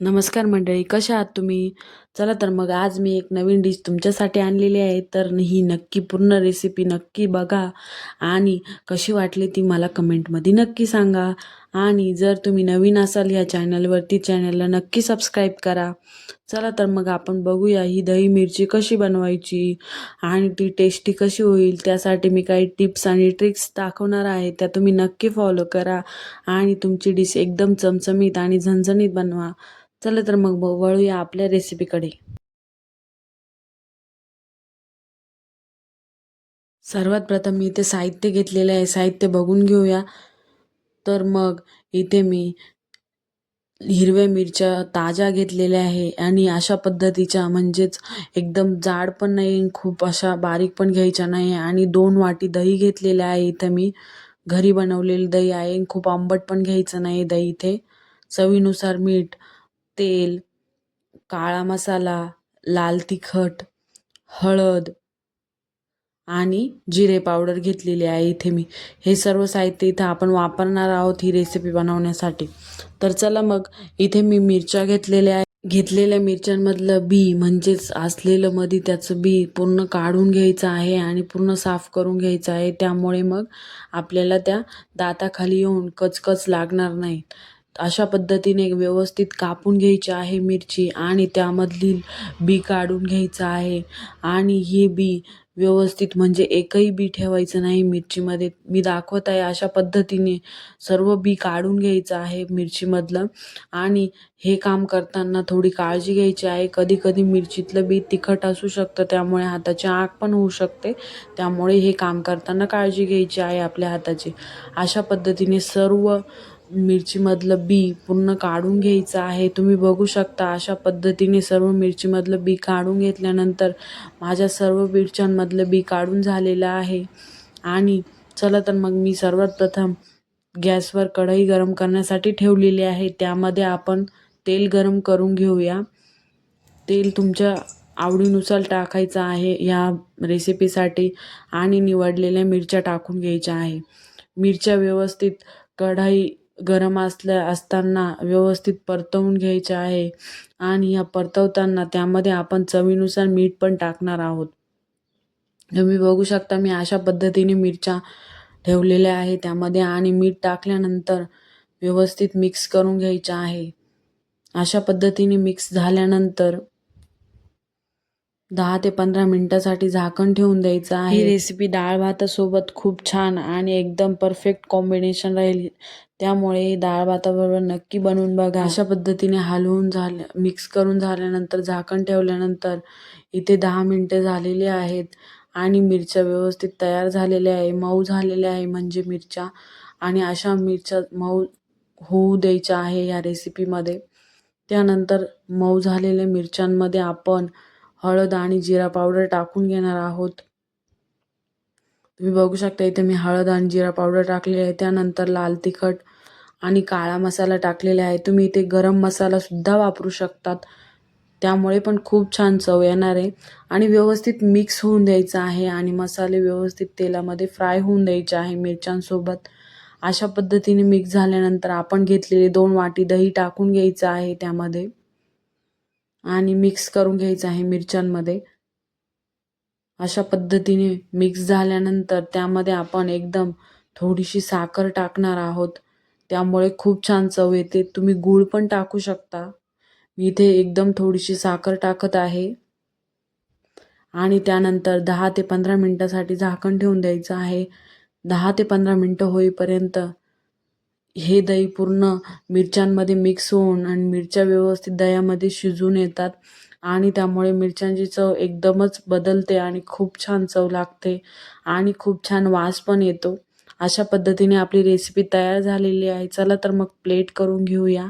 नमस्कार मंडळी कशा आहात तुम्ही? चला तर मग आज मी एक नवीन डिश तुमच्यासाठी आणलेली आहे तर ही नक्की पूर्ण रेसिपी नक्की बघा आणि कशी वाटली ती मला कमेंटमध्ये नक्की सांगा. आणि जर तुम्ही नवीन असाल या चॅनलवरती चॅनलला नक्की सबस्क्राईब करा. चला तर मग आपण बघूया ही दही मिरची कशी बनवायची आणि ती टेस्टी कशी होईल. त्यासाठी मी काही टिप्स आणि ट्रिक्स दाखवणार आहे त्या तुम्ही नक्की फॉलो करा आणि तुमची डिश एकदम चमचमीत आणि झणझणीत बनवा. चला तर मग वळूया आपल्या रेसिपीकडे सर्वात प्रथम मी इथे साहित्य घेतलेले आहे. साहित्य बघून घेऊया. तर मग इथे मी हिरव्या मिरच्या ताज्या घेतलेल्या आहे आणि अशा पद्धतीच्या म्हणजेच एकदम जाड पण नाही खूप अशा बारीक पण घ्यायच्या नाही आणि दोन वाटी दही घेतलेलं आहे इथं मी. घरी बनवलेलं दही आहे खूप आंबट पण घ्यायचं नाही दही इथे. चवीनुसार मीठ तेल काळा मसाला लाल तिखट हळद आणि जिरे पावडर घेतलेली आहे इथे मी. हे सर्व साहित्य इथं आपण वापरणार आहोत ही रेसिपी बनवण्यासाठी. तर चला मग इथे मी मिरच्या घेतलेल्या आहे घेतलेल्या मिरच्यांमधलं बी म्हणजेच असलेलं मध्ये त्याचं बी पूर्ण काढून घ्यायचं आहे आणि पूर्ण साफ करून घ्यायचं आहे. त्यामुळे मग आपल्याला त्या दाताखाली येऊन कचकच लागणार नाही. अशा पद्धतीने व्यवस्थित कापून घ्यायची आहे मिरची आणि त्यामधली बी काढून घ्यायचं आहे. आणि ही बी व्यवस्थित म्हणजे एकही बी ठेवायचं नाही मिरचीमध्ये. मी दाखवत आहे अशा पद्धतीने सर्व बी काढून घ्यायचं आहे मिरचीमधलं. आणि हे काम करताना थोडी काळजी घ्यायची आहे. कधी कधी मिरचीतलं बी तिखट असू शकतं त्यामुळे हाताची आग पण होऊ शकते. त्यामुळे हे काम करताना काळजी घ्यायची आहे आपल्या हाताची. अशा पद्धतीने सर्व मिरचीमधलं बी पूर्ण काढून घ्यायचं आहे. तुम्ही बघू शकता अशा पद्धतीने सर्व मिरचीमधलं बी काढून घेतल्यानंतर माझ्या सर्व मिरच्यांमधलं बी काढून झालेलं आहे. आणि चला तर मग मी सर्वात प्रथम गॅसवर कढई गरम करण्यासाठी ठेवलेली आहे. त्यामध्ये आपण तेल गरम करून घेऊया. तेल तुमच्या आवडीनुसार टाकायचं आहे या रेसिपीसाठी आणि निवडलेल्या मिरच्या टाकून घ्यायच्या आहे. मिरच्या व्यवस्थित कढई गरम असल्या असताना व्यवस्थित परतवून घ्यायच्या आहे आणि या परतवताना त्यामध्ये आपण चवीनुसार मीठ पण टाकणार आहोत. तुम्ही बघू शकता मी अशा पद्धतीने मिरच्या ठेवलेल्या आहे त्यामध्ये आणि मीठ टाकल्यानंतर व्यवस्थित मिक्स करून घ्यायच्या आहे. अशा पद्धतीने मिक्स झाल्यानंतर दहा ते पंधरा मिनिटासाठी झाकण ठेवून द्यायचं आहे. ही रेसिपी डाळ भातासोबत खूप छान आणि एकदम परफेक्ट कॉम्बिनेशन राहील. त्यामुळे डाळ भाताबरोबर नक्की बनवून बघा. अशा पद्धतीने हलवून झाल्या मिक्स करून झाल्यानंतर झाकण ठेवल्यानंतर इथे दहा मिनटं झालेली आहेत आणि मिरच्या व्यवस्थित तयार झालेल्या आहे. मऊ झालेल्या आहे म्हणजे मिरच्या आणि अशा मिरच्या मऊ होऊ द्यायच्या आहे या रेसिपीमध्ये त्यानंतर मऊ झालेल्या मिरच्यांमध्ये आपण हळद आणि जिरा पावडर टाकून घेणार आहोत. तुम्ही बघू शकता इथे मी हळद आणि जिरा पावडर टाकलेली आहे. त्यानंतर लाल तिखट आणि काळा मसाला टाकलेला आहे. तुम्ही इथे गरम मसालासुद्धा वापरू शकतात. त्यामुळे पण खूप छान चव येणार आहे. आणि व्यवस्थित मिक्स होऊन द्यायचं आहे आणि मसाले व्यवस्थित तेलामध्ये फ्राय होऊन द्यायचे आहे मिरच्यांसोबत. अशा पद्धतीने मिक्स झाल्यानंतर आपण घेतलेले दोन वाटी दही टाकून घ्यायचं आहे त्यामध्ये. आणि मिक्स करून घ्यायचं आहे मिरच्यांमध्ये. अशा पद्धतीने मिक्स झाल्यानंतर त्यामध्ये आपण एकदम थोडीशी साखर टाकणार आहोत. त्यामुळे खूप छान चव येते. तुम्ही गूळ पण टाकू शकता. मी इथे एकदम थोडीशी साखर टाकत आहे. आणि त्यानंतर दहा ते पंधरा मिनटासाठी झाकण ठेवून द्यायचं आहे. दहा ते पंधरा मिनटं होईपर्यंत हे दही पूर्ण मिरच्यांमध्ये मिक्स होऊन आणि मिरच्या व्यवस्थित दह्यामध्ये शिजून येतात. आणि त्यामुळे मिरच्यांची चव एकदमच बदलते आणि खूप छान चव लागते आणि खूप छान वास पण येतो. अशा पद्धतीने आपली रेसिपी तयार झालेली आहे. चला तर मग प्लेट करून घेऊया.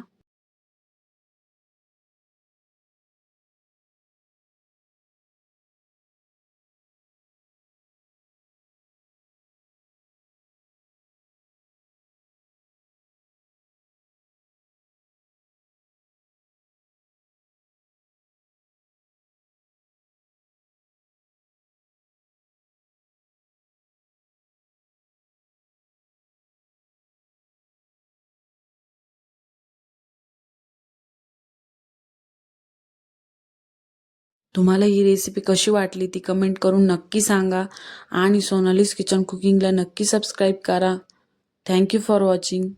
तुम्हाला ही रेसिपी कशी वाटली ती कमेंट करून नक्की सांगा. आणि सोनालीस किचन कुकिंगला नक्की सबस्क्राईब करा. Thank you for watching